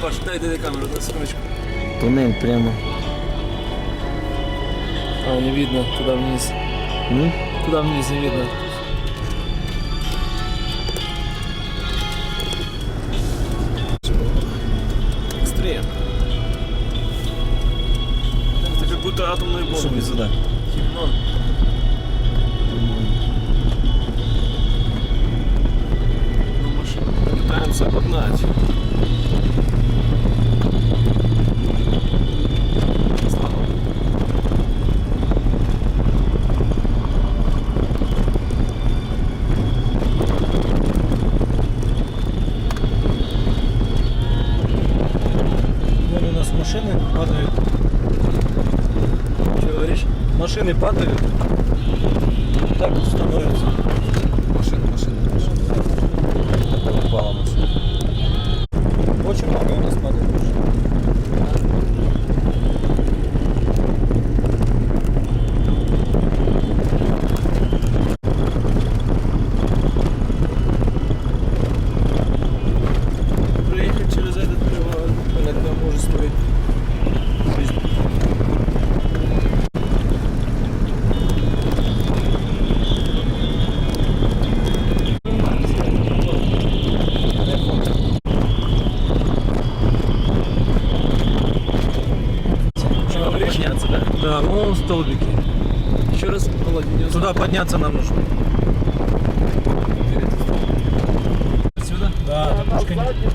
Паша, дай, дай, камеру на секундочку. Туннель прямо. А, не видно, туда вниз. Ну? Туда вниз не видно. Машины падают. Столбики. Еще раз, не Туда подняться нам нужно. Сюда? Да, немножко не- Серьезное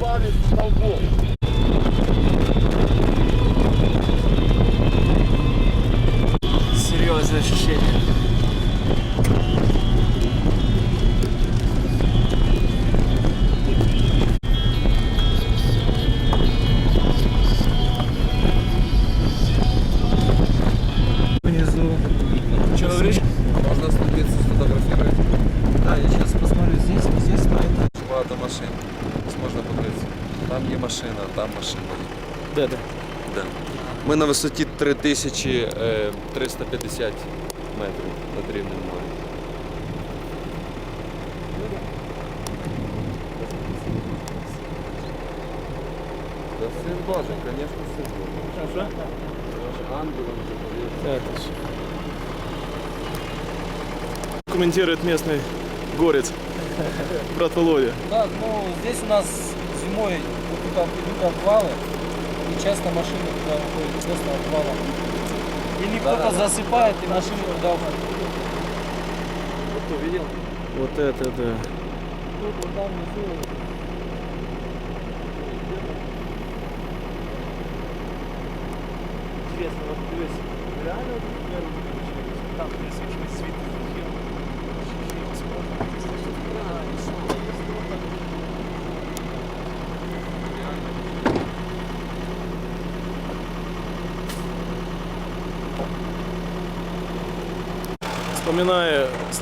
3350 метрів над рівнем моря. Да сын Божий, конечно, сын Божий. Хорошо? Ангелом заповедал. Да, точно. Комментирует местный горец, брат Володя. Да, ну здесь у нас зимой вот идут обвалы, и часто машины туда уходят просто обвалом. Или кто-то засыпает, и машины туда уходят. Вот кто видел? Вот это да. Тут вот там внизу Интересно, вот здесь реально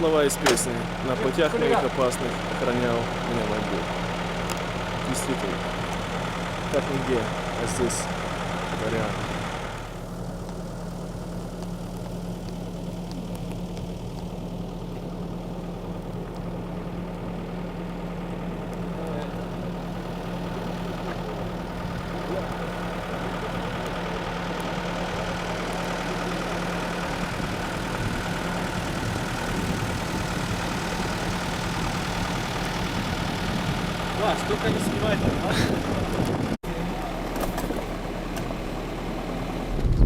слова из песни «На путях моих опасных охранял меня Бог». Действительно, как нигде, а здесь вариант. Да, столько не снимайте,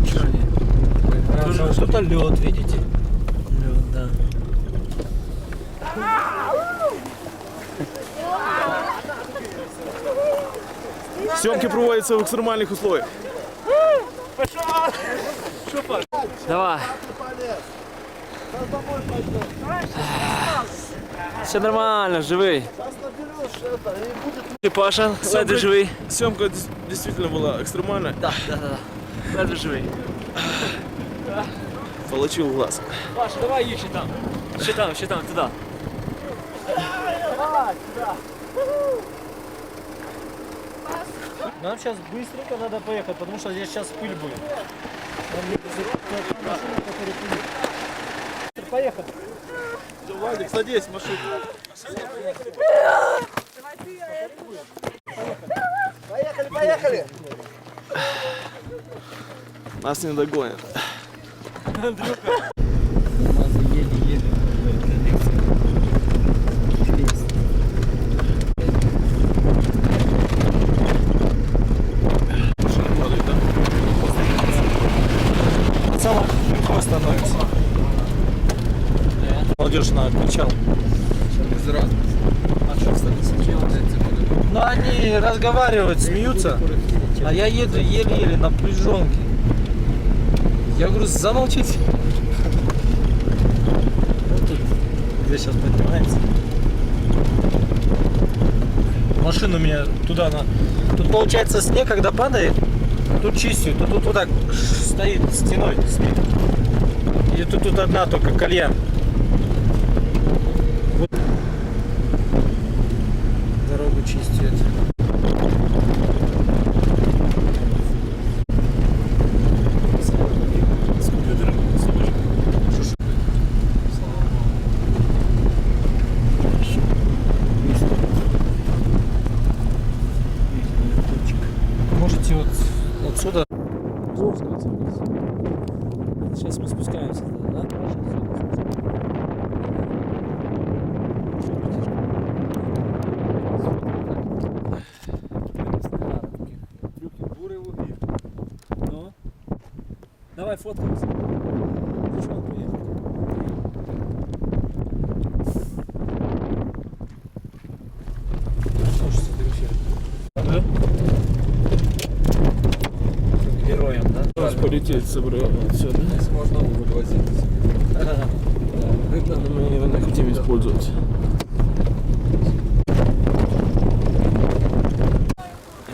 Что они? Что-то лед, видите? Лед. Да. В екстремальних условиях. Давай. Все нормально, живий. Ти Паша, ледве живий. Съемка действительно была экстремальная. Да, да, да. Ледве живий. Получил глаз. Паша, давай ще там. Ще там, ще там, туди. Нам сейчас быстренько надо поехать, потому что здесь сейчас пыль будет. Нам машину, которая пыль. Поехали. Владик, садись в машину. Поехали, поехали! Нас не догонят. Сама Молодежь на кричал. Без разницы. А что, Ну они разговаривают, смеются, а я еду еле-еле на напряженке. Я говорю, замолчите. Вот тут, где сейчас поднимается. Машину меня туда на... Тут получается снег, когда падает, тут чистят, тут, тут вот так стоит стеной снег. И тут, тут одна только кальян. Вот. Дорогу чистят. С компьютером Можете вот отсюда. Сейчас мы спускаемся, да? Ну? Давай фоткаемся. Зачем приехал? Что ж сфотографировать? Да? Героем, да? Нас полететь собрал отсюда. Здесь можно уголь возить. Но мы его не хотим использовать.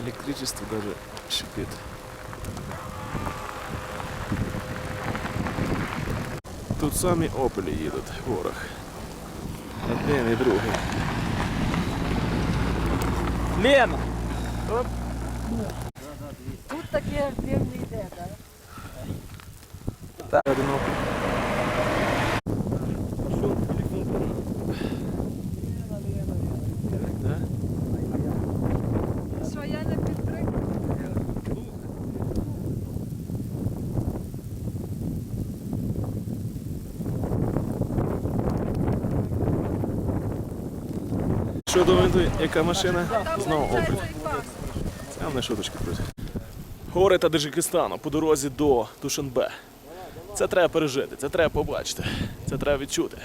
Электричество даже шипит. Тут самі опелі їдуть в горах. Один і другий. Лена! Тут таке активне йде, так? Так. Що доведу, яка машина? Знову обрід. Це не шуточки, друзі. Гори та Таджикистану по дорозі до Тушенбе. Це треба пережити, це треба побачити, це треба відчути.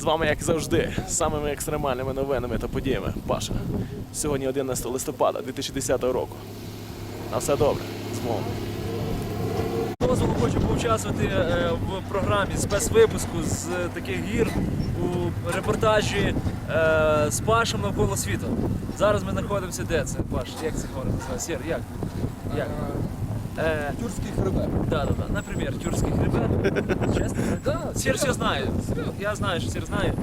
З вами, як завжди, з самими екстремальними новинами та подіями. Паша. Сьогодні 11 листопада 2010 року. На все добре. З Дозволу хочу поучаствувати е, в програмі спецвипуску з е, таких гір у репортажі е, з Пашем навколо світу. Зараз ми знаходимося де це? Паш, як це гори називається? Сєр, як? Як? Е, Тюркский хребет. да, да, да. Наприклад, Тюркський хребет. Чесно? Да, Сір все знає. Я знаю, що Сір знає.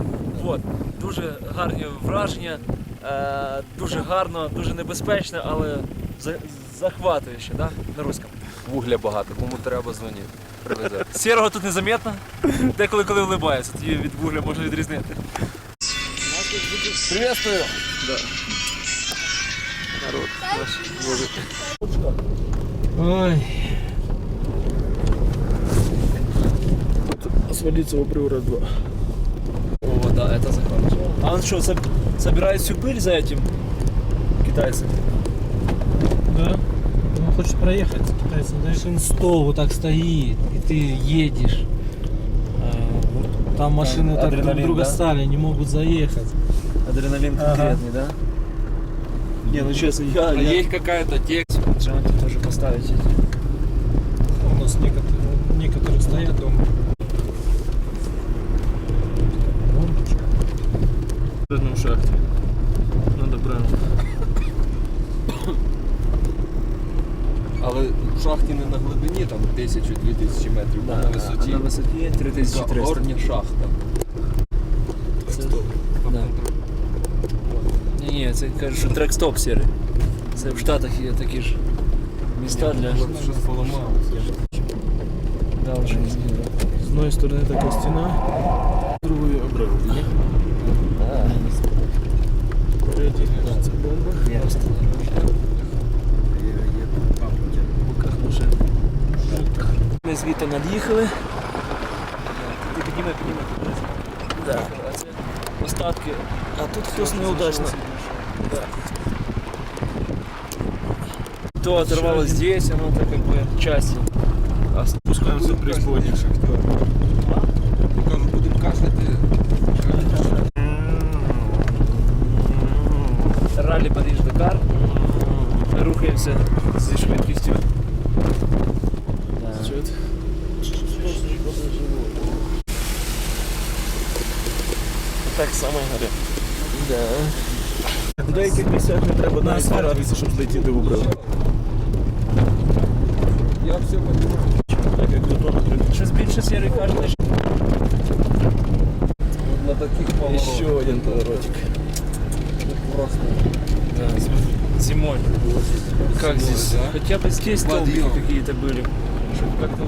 Вот. Дуже гарні враження, е, дуже гарно, дуже небезпечно, але за- захватуюче, да? на руському. Вугля багато, кому треба дзвонити. Привезе. Сірого тут незаметно, деколи коли вливається, тоді від вугля можна відрізнити. Приветствую! Ой. Свалиться приора 2. О, да, это захват. А он что, соб- собирает всю пыль за этим китайцем? Да? Он хочет проехать. Китайцы, да? Машин 100 вот так стоит, и ты едешь. А, вот Там машины так друг адреналин, друга да? стали, не могут заехать. Адреналин конкретный, да? Не, ну честно, я... я... Есть какая-то текст. тоже поставить эти. У нас некоторые, некоторые стоят дома. В одном шахте. Надо правильно. Але в шахті не на глибині, там 1000-2000 метрів, а на висоті. На висоті 3300. Горня шахта. Це... Да. Ні, ні, це кажуть, що трек-стоп сірий. Це в Штатах є такі ж міста для... Щось поламав. Да, вже не знаю. З одної сторони така стіна, з другої обрив. Третій це бомба. Ясно. В боках вже. Ми звідти над'їхали. Ти підніми, підніми. Так, а це остатки. А тут хтось неудачно. То оторвалось здесь, оно так как бы часть. А спускаємося при сподніх. Кажу, будемо кашляти. Ралли Париж Дакар. Ми рухаємося зі швидкістю. Чуть. Так само горить. Да. В деяких місцях не треба навіть старатися, щоб злетіти в обрив. Я все понимаю. Так як тут наприклад. Щось більше сірий каже, ніж На таких І поворотах. ще один поворотик. Просто. зимой. Как Зимой, здесь? да? Хотя бы здесь столбики Подъем. какие-то были. Чтобы как-то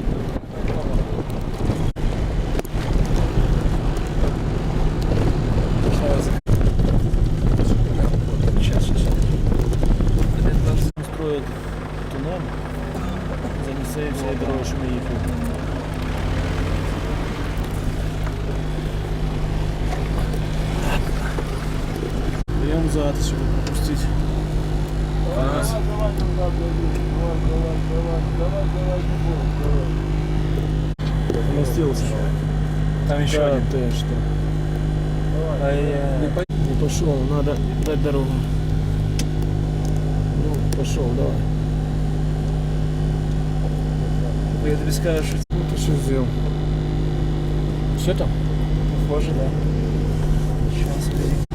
еще Да, один. ты что? Ай-яй. Не пошел, надо дать дорогу. Ну, пошел, давай. Я тобі скажу, що Ну, ты что сделал? Все там? похоже, да. Сейчас Классно,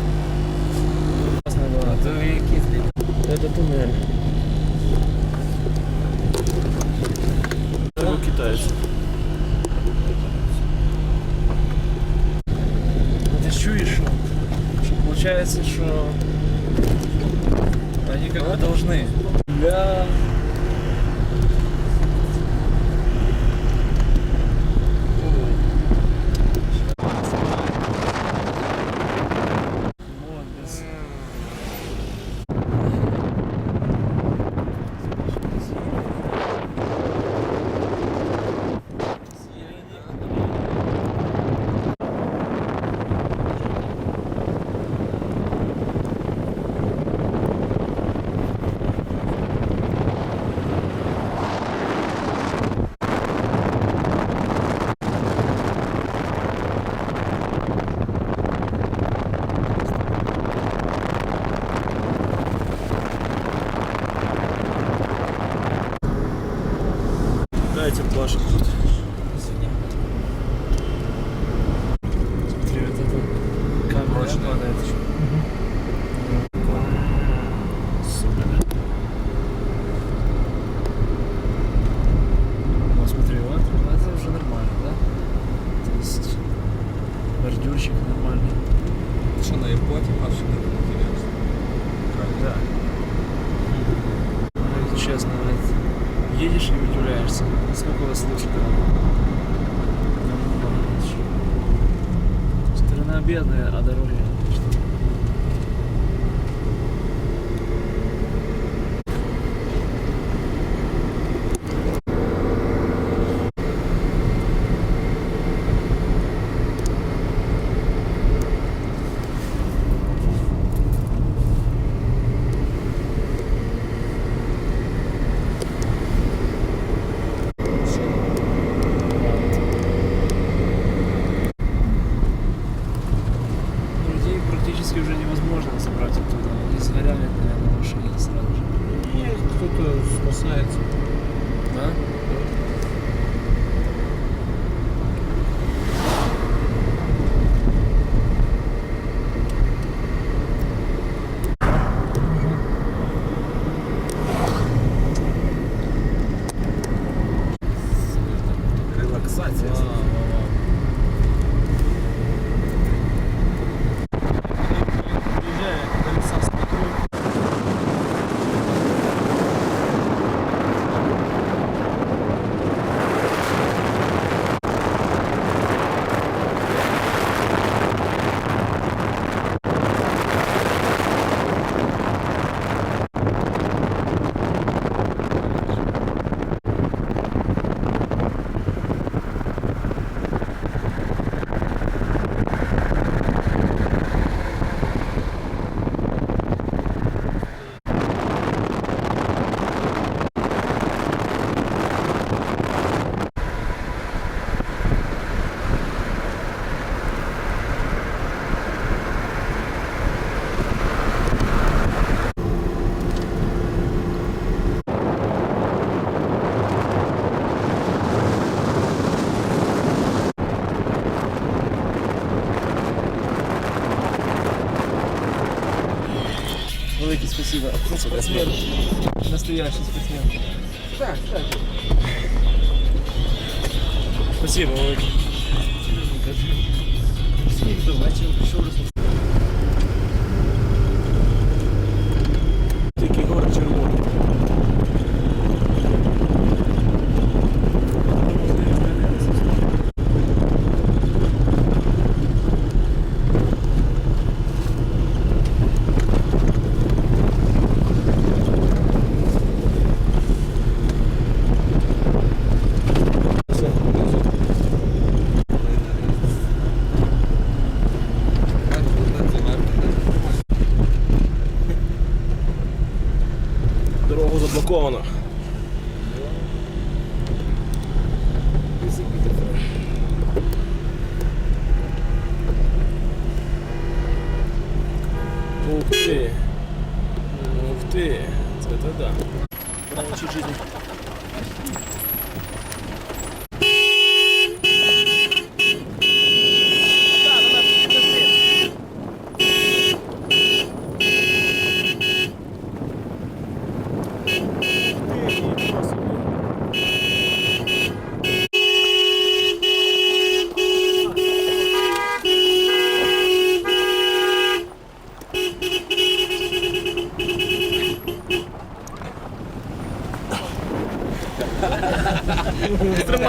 честно, вот, едешь и удивляешься, насколько у вас. Намного лучше. Страна бедная, а дороги Спортсмен. Настоящий спортсмен. Так, так. Спасибо, Олег.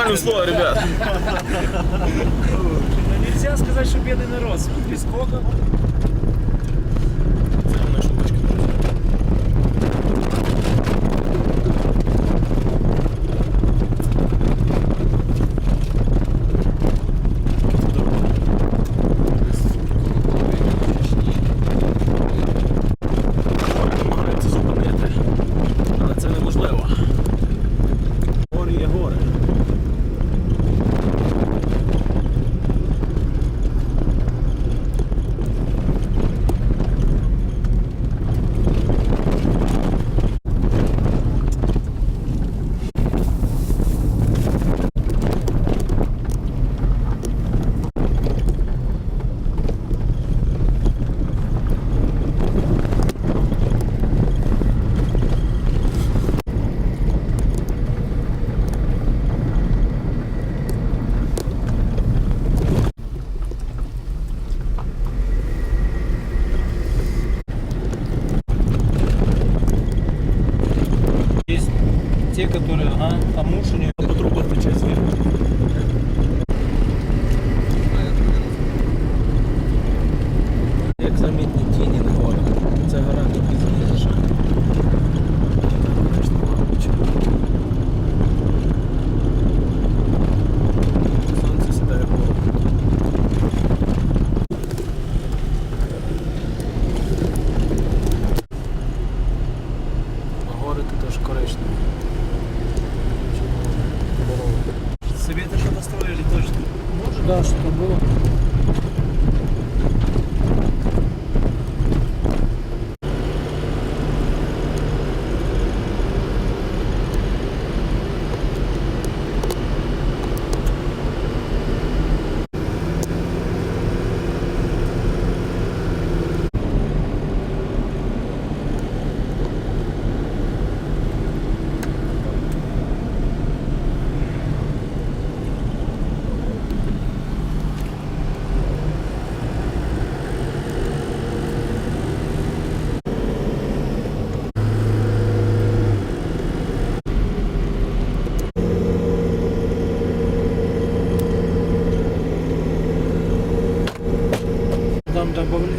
честное слово, ребят. Ну, нельзя сказать, что бедный народ. Смотри, сколько дуже корисно. Себе это что-то строили точно? Может, да, что-то было. добавляю.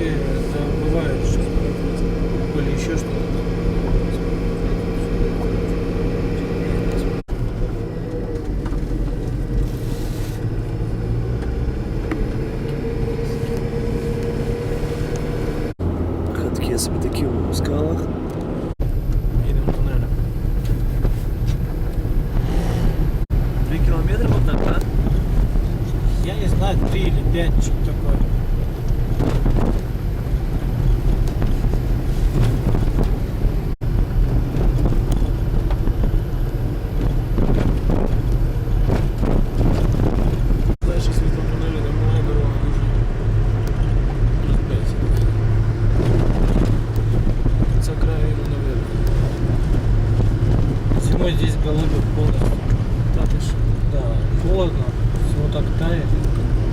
холодно, все вот так тает.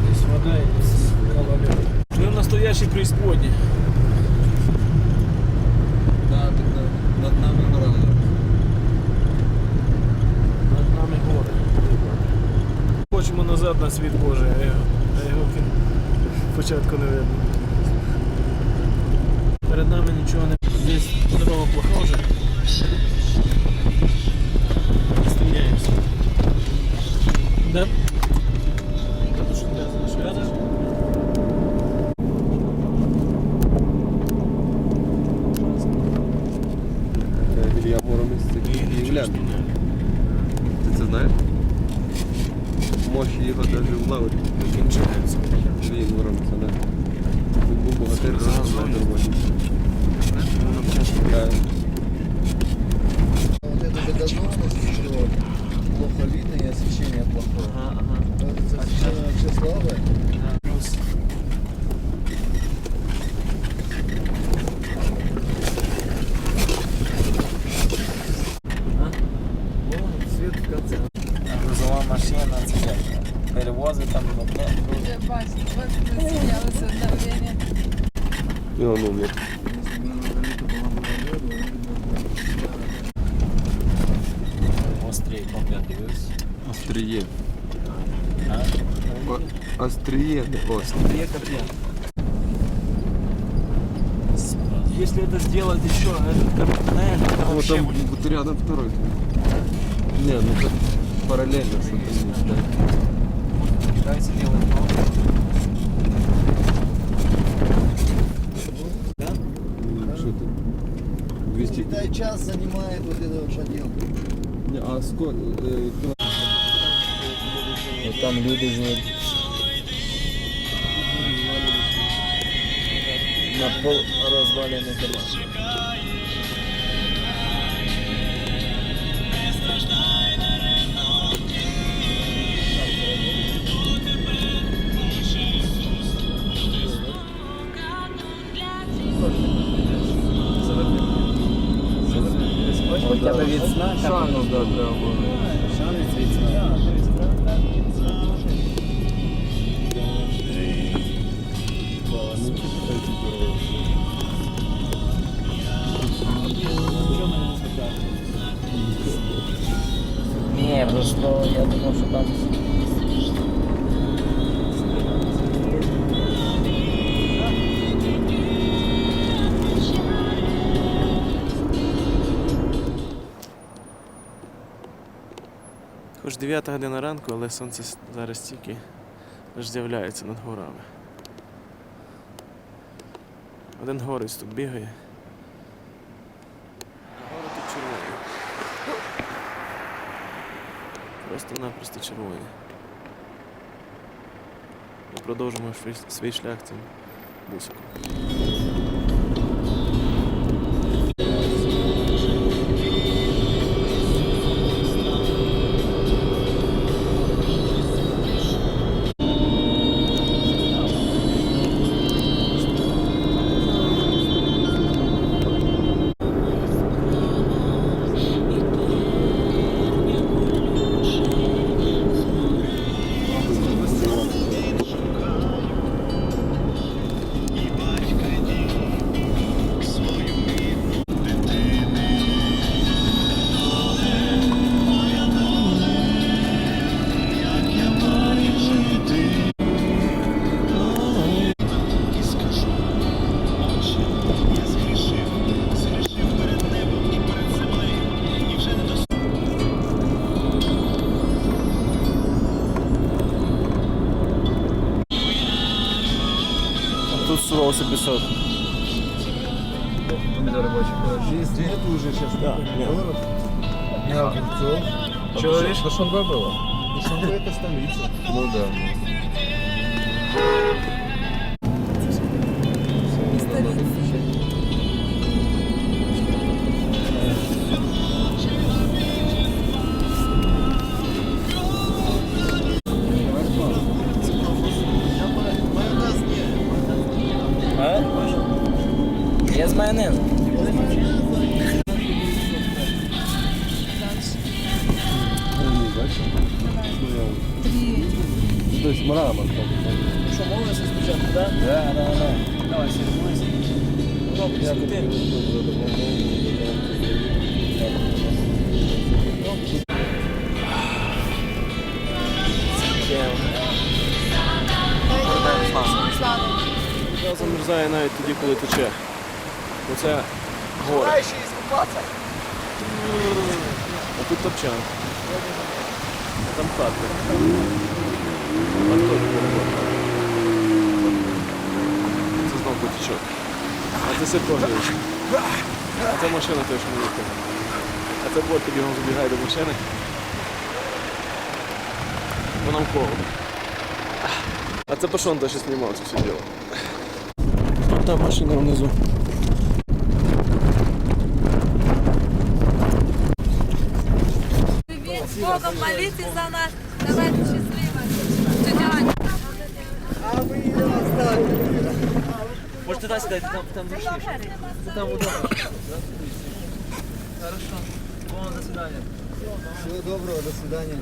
Здесь вода и здесь гололед. Ми в настоящій преисподній. Да, тогда над нами гора. Над нами гори. Хочемо назад на світ Божий, а його, а його кін... спочатку не видно. Перед нами нічого не. Є коп'я. Если это сделать еще комментарий, это Вот вообще там будет. рядом второй. Не, ну как параллельно что-то есть, да. Китайці делають много. Ну, Что ты? 200. Китай час занимает вот эта вот поделка. Не, а сколько? Э, там люди живуть. На пол розвалений дома. Хоча б від сна Шану, да, треба я думав, що там Хоч 9 година ранку, але сонце зараз тільки лиш з'являється над горами. Один горець тут бігає. Просто-напросто червоні. Ми продовжимо свій- свій шлях цим бусиком. коли тече. Бо це гори. А тут топчан. А там хатка. А тут город. Це знов потічок. А це Сиркович. А це машина теж не їхала. А це бот бігом забігає до машини. Бо нам холодно. А це Пашон теж знімав це все діло. Там машина внизу. С Богом молитесь за нас. Давайте счастливо. Тетя Аня. Може туди сідайте, там, там зручніше. Там удобно. Хорошо. До свидания. Всего доброго, до свидания.